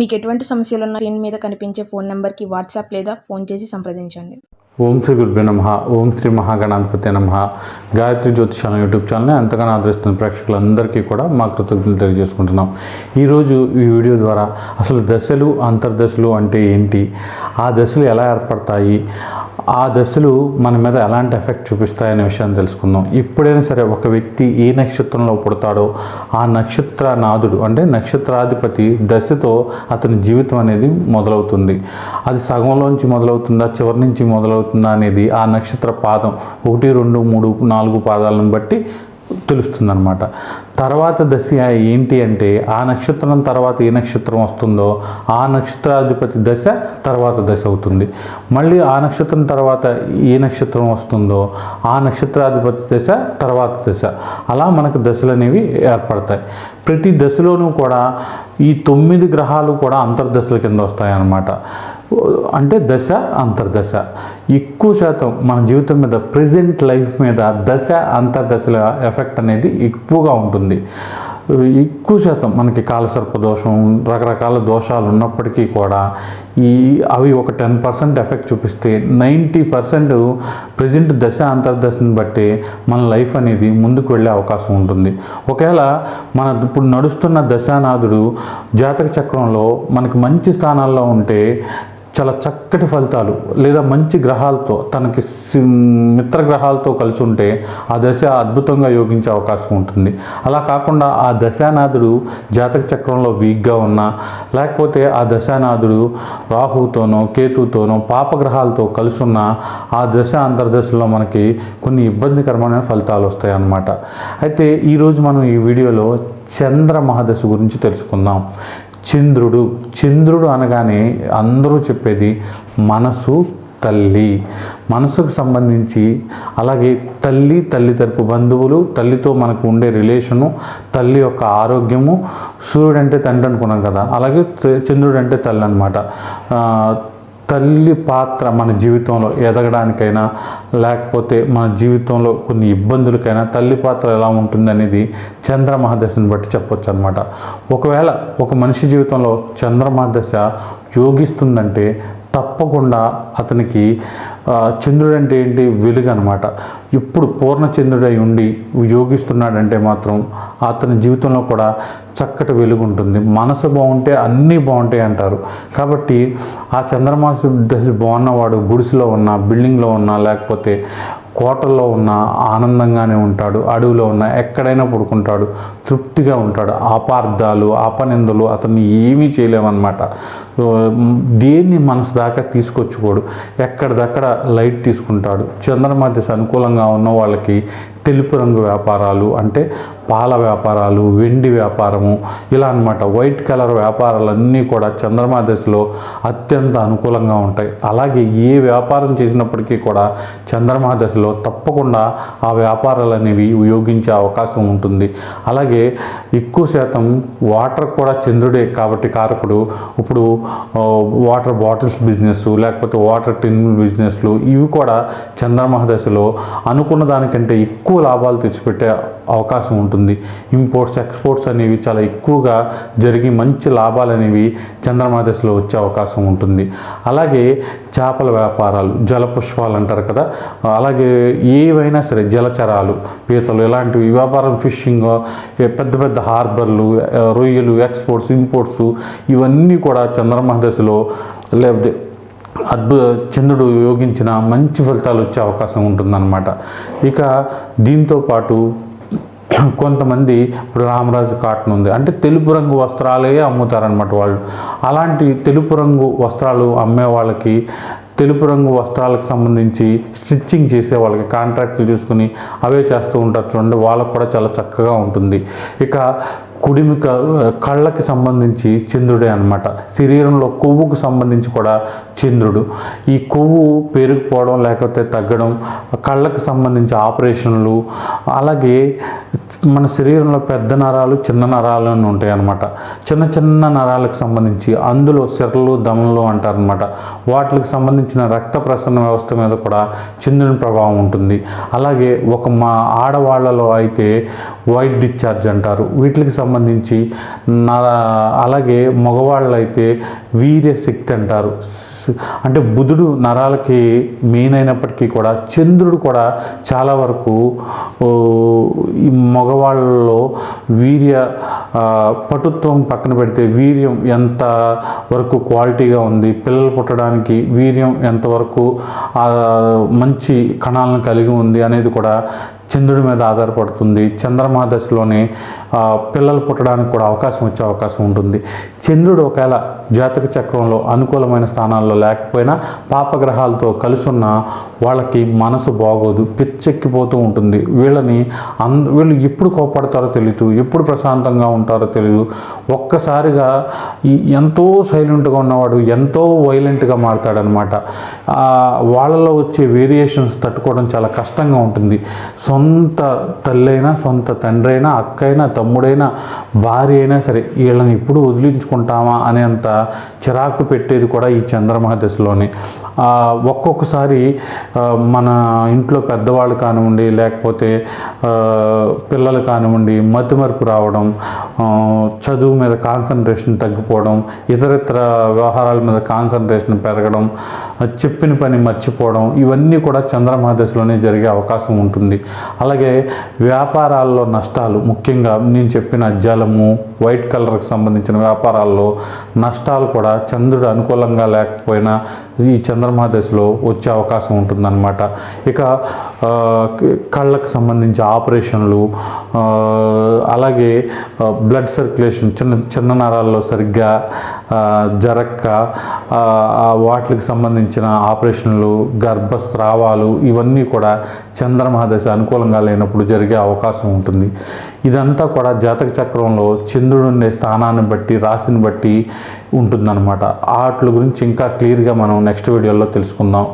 మీకు ఎటువంటి సమస్యలు ఉన్న స్క్రీన్ మీద కనిపించే ఫోన్ నెంబర్కి వాట్సాప్ లేదా ఫోన్ చేసి సంప్రదించండి. ఓం శ్రీ గురుభ్యో నమ. ఓం శ్రీ మహాగణాధిపతి నమ. గాయత్రి జ్యోతిషాల యూట్యూబ్ ఛానల్ని ఎంతగానో ఆదరిస్తున్న ప్రేక్షకులందరికీ కూడా మా కృతజ్ఞతలు తెలియజేసుకుంటున్నాం. ఈరోజు ఈ వీడియో ద్వారా అసలు దశలు అంతర్దశలు అంటే ఏంటి? ఆ దశలు ఎలా ఏర్పడతాయి? ఆ దశలు మన మీద ఎలాంటి ఎఫెక్ట్ చూపిస్తాయనే విషయాన్ని తెలుసుకుందాం. ఎప్పుడైనా సరే ఒక వ్యక్తి ఏ నక్షత్రంలో పుడతాడో ఆ నక్షత్ర నాథుడు అంటే నక్షత్రాధిపతి దశతో అతని జీవితం అనేది మొదలవుతుంది. అది సగంలోంచి మొదలవుతుందా? చివరి నుంచి మొదలవుతుందా అనేది ఆ నక్షత్ర పాదం ఒకటి రెండు మూడు నాలుగు పాదాలను బట్టి తెలుస్తుందన్నమాట. తర్వాత దశ ఏంటి అంటే ఆ నక్షత్రం తర్వాత ఏ నక్షత్రం వస్తుందో ఆ నక్షత్రాధిపతి దశ తర్వాత దశ అవుతుంది. మళ్ళీ ఆ నక్షత్రం తర్వాత ఏ నక్షత్రం వస్తుందో ఆ నక్షత్రాధిపతి దశ తర్వాత దశ. అలా మనకు దశలు అనేవి ఏర్పడతాయి. ప్రతి దశలోనూ కూడా ఈ తొమ్మిది గ్రహాలు కూడా అంతర్దశల కింద వస్తాయన్నమాట. అంటే దశ అంతర్దశ. ఎక్కువ శాతం మన జీవితం మీద ప్రజెంట్ లైఫ్ మీద దశ అంతర్దశల ఎఫెక్ట్ అనేది ఎక్కువగా ఉంటుంది. ఎక్కువ శాతం మనకి కాలసర్ప దోషం రకరకాల దోషాలు ఉన్నప్పటికీ కూడా ఈ అవి ఒక టెన్ పర్సెంట్ ఎఫెక్ట్ చూపిస్తే నైంటీ పర్సెంట్ ప్రజెంట్ దశ అంతర్దశని బట్టి మన లైఫ్ అనేది ముందుకు వెళ్ళే అవకాశం ఉంటుంది. ఒకవేళ మన ఇప్పుడు నడుస్తున్న దశానాథుడు జాతక చక్రంలో మనకి మంచి స్థానాల్లో ఉంటే చాలా చక్కటి ఫలితాలు లేదా మంచి గ్రహాలతో తనకి మిత్ర గ్రహాలతో కలిసి ఉంటే ఆ దశ అద్భుతంగా యోగించే అవకాశం ఉంటుంది. అలా కాకుండా ఆ దశానాథుడు జాతక చక్రంలో వీక్గా ఉన్నా లేకపోతే ఆ దశానాథుడు రాహుతోనో కేతుతోనో పాపగ్రహాలతో కలిసి ఉన్న ఆ దశ అంతర్దశలో మనకి కొన్ని ఇబ్బందికరమైన ఫలితాలు వస్తాయి అన్నమాట అయితే ఈరోజు మనం ఈ వీడియోలో చంద్ర మహాదశ గురించి తెలుసుకుందాం. చంద్రుడు. చంద్రుడు అనగానే అందరూ చెప్పేది మనసు తల్లి. మనసుకు సంబంధించి అలాగే తల్లి తల్లి తరపు బంధువులు తల్లితో మనకు ఉండే రిలేషను తల్లి యొక్క ఆరోగ్యము సూర్యుడు అంటే తండ్రి అనుకున్నాం కదా. అలాగే చంద్రుడు అంటే తల్లి అనమాట తల్లి పాత్ర మన జీవితంలో ఎదగడానికైనా లేకపోతే మన జీవితంలో కొన్ని ఇబ్బందులకైనా తల్లి పాత్ర ఎలా ఉంటుంది అనేది చంద్ర మహాదశని బట్టి చెప్పొచ్చు అనమాట ఒకవేళ ఒక మనిషి జీవితంలో చంద్రమహాదశ యోగిస్తుందంటే తప్పకుండా అతనికి చంద్రుడు అంటే ఏంటి? వెలుగు అనమాట ఇప్పుడు పూర్ణచంద్రుడై ఉండి యోగిస్తున్నాడంటే మాత్రం అతని జీవితంలో కూడా చక్కటి వెలుగు ఉంటుంది మనసు బాగుంటే అన్నీ బాగుంటాయి అంటారు. కాబట్టి ఆ చంద్రమాస దశ బాగున్నవాడు గుడిసెలో ఉన్న బిల్డింగ్లో ఉన్నా లేకపోతే కోటల్లో ఉన్న ఆనందంగానే ఉంటాడు. అడవిలో ఉన్న ఎక్కడైనా పడుకుంటాడు. తృప్తిగా ఉంటాడు. అపార్థాలు అపనిందలు అతన్ని ఏమీ చేయలేమన్నమాట. దేన్ని మనసు దాకా తీసుకొచ్చుకోడు. ఎక్కడిదక్కడ లైట్ తీసుకుంటాడు. చంద్రమధ్యస అనుకూలంగా ఉన్న వాళ్ళకి తెలుపు రంగు వ్యాపారాలు అంటే పాల వ్యాపారాలు వెండి వ్యాపారము ఇలా అన్నమాట. వైట్ కలర్ వ్యాపారాలన్నీ కూడా చంద్రమా దశలో అత్యంత అనుకూలంగా ఉంటాయి. అలాగే ఏ వ్యాపారం చేసినప్పటికీ కూడా చంద్రమా దశలో తప్పకుండా ఆ వ్యాపారాలు అనేవి ఉపయోగించే అవకాశం ఉంటుంది. అలాగే ఎక్కువ శాతం వాటర్ కూడా చంద్రుడే కాబట్టి కారకుడు. ఇప్పుడు వాటర్ బాటిల్స్ బిజినెస్ లేకపోతే వాటర్ టిన్ బిజినెస్లు ఇవి కూడా చంద్రమహ దశలో అనుకున్న దానికంటే ఎక్కువ లాభాలు తెచ్చిపెట్టే అవకాశం ఉంటుంది. ఇంపోర్ట్స్ ఎక్స్పోర్ట్స్ అనేవి చాలా ఎక్కువగా జరిగి మంచి లాభాలు అనేవి చంద్రమా దశలో వచ్చే అవకాశం ఉంటుంది. అలాగే చేపల వ్యాపారాలు జలపుష్పాలు అంటారు కదా. అలాగే ఏవైనా సరే జలచరాలు పీతలు ఇలాంటివి వ్యాపారం ఫిషింగ్ పెద్ద పెద్ద హార్బర్లు రొయ్యలు ఎక్స్పోర్ట్స్ ఇంపోర్ట్స్ ఇవన్నీ కూడా చంద్రమహ దశలో లేకపోతే అద్భుత చంద్రుడు యోగించిన మంచి ఫలితాలు వచ్చే అవకాశం ఉంటుందన్నమాట. ఇక దీంతో పాటు కొంతమంది ఇప్పుడు రామరాజు కాటన్ ఉంది. అంటే తెలుపు రంగు వస్త్రాలే అమ్ముతారనమాట వాళ్ళు. అలాంటి తెలుపు రంగు వస్త్రాలు అమ్మే వాళ్ళకి తెలుపు రంగు వస్త్రాలకు సంబంధించి స్టిచ్చింగ్ చేసే వాళ్ళకి కాంట్రాక్ట్లు తీసుకుని అవే చేస్తూ ఉంటారు. చూడండి వాళ్ళకు కూడా చాలా చక్కగా ఉంటుంది. ఇక కుడిమి కళ్ళకి సంబంధించి చంద్రుడే అనమాట శరీరంలో కొవ్వుకు సంబంధించి కూడా చంద్రుడు. ఈ కొవ్వు పెరిగిపోవడం లేకపోతే తగ్గడం కళ్ళకు సంబంధించి ఆపరేషన్లు అలాగే మన శరీరంలో పెద్ద నరాలు చిన్న నరాలు అని ఉంటాయి అన్నమాట. చిన్న చిన్న నరాలకు సంబంధించి అందులో సిరలు దమలు అంటారనమాట వాటికి సంబంధించిన రక్త ప్రసరణ వ్యవస్థ మీద కూడా చంద్రుని ప్రభావం ఉంటుంది. అలాగే ఒక మా ఆడవాళ్ళలో అయితే వైట్ డిశ్చార్జ్ అంటారు. వీటికి సంబంధించి అలాగే మగవాళ్ళు అయితే వీర్య శక్తి అంటారు. అంటే బుధుడు నరాలకి మెయిన్ అయినప్పటికీ కూడా చంద్రుడు కూడా చాలా వరకు ఈ మగవాళ్ళలో వీర్య పటుత్వం పక్కన పెడితే వీర్యం ఎంత వరకు క్వాలిటీగా ఉంది పిల్లలు పుట్టడానికి వీర్యం ఎంతవరకు మంచి కణాలను కలిగి ఉంది అనేది కూడా చంద్రుడి మీద ఆధారపడుతుంది. చంద్రమా దశలోనే పిల్లలు పుట్టడానికి కూడా అవకాశం వచ్చే అవకాశం ఉంటుంది. చంద్రుడు ఒకవేళ జాతక చక్రంలో అనుకూలమైన స్థానాల్లో లేకపోయినా పాపగ్రహాలతో కలుసున్న వాళ్ళకి మనసు బాగోదు పిచ్చెక్కిపోతూ ఉంటుంది. వీళ్ళని అన్ వీళ్ళు ఎప్పుడు కోపడతారో తెలియదు ఎప్పుడు ప్రశాంతంగా ఉంటారో తెలియదు ఒక్కసారిగా ఈ ఎంతో సైలెంట్గా ఉన్నవాడు ఎంతో వైలెంట్గా మారతాడనమాట. వాళ్ళలో వచ్చే వేరియేషన్స్ తట్టుకోవడం చాలా కష్టంగా ఉంటుంది. సొంత తల్లైనా సొంత తండ్రైనా అక్కైనా అక్క అయినా తమ్ముడైనా భార్య అయినా సరే వీళ్ళని ఎప్పుడు వదిలించుకుంటామా అనేంత చిరాకు పెట్టేది కూడా ఈ చంద్రమహ దశలోనే. ఒక్కొక్కసారి మన ఇంట్లో పెద్దవాళ్ళు కానివ్వండి లేకపోతే పిల్లలు కానివ్వండి మతిమరుపు రావడం చదువు మీద కాన్సన్ట్రేషన్ తగ్గిపోవడం ఇతరితర వ్యవహారాల మీద కాన్సన్ట్రేషన్ పెరగడం చెప్పిన పని మర్చిపోవడం ఇవన్నీ కూడా చంద్రమహ దశలోనే జరిగే అవకాశం ఉంటుంది. అలాగే వ్యాపారాల్లో నష్టాలు ముఖ్యంగా నేను చెప్పిన జలము వైట్ కలర్కి సంబంధించిన వ్యాపారాల్లో నష్టాలు కూడా చంద్రుడు అనుకూలంగా లేకపోయినా ఈ చంద్రమా దశలో వచ్చే అవకాశం ఉంటుందన్నమాట. ఇక కళ్ళకు సంబంధించి ఆపరేషన్లు అలాగే బ్లడ్ సర్క్యులేషన్ చిన్న చిన్న నరాల్లో సరిగ్గా జరక్క వాటికి సంబంధించిన ఆపరేషన్లు గర్భస్రావాలు ఇవన్నీ కూడా చంద్రమహాదశ అనుకూలంగా లేనప్పుడు జరిగే అవకాశం ఉంటుంది. ఇదంతా కూడా జాతక చక్రంలో చంద్రుడు ఉండే స్థానాన్ని బట్టి రాశిని బట్టి ఉంటుందన్నమాట. వాటి గురించి ఇంకా క్లియర్గా మనం నెక్స్ట్ వీడియోలో తెలుసుకుందాం.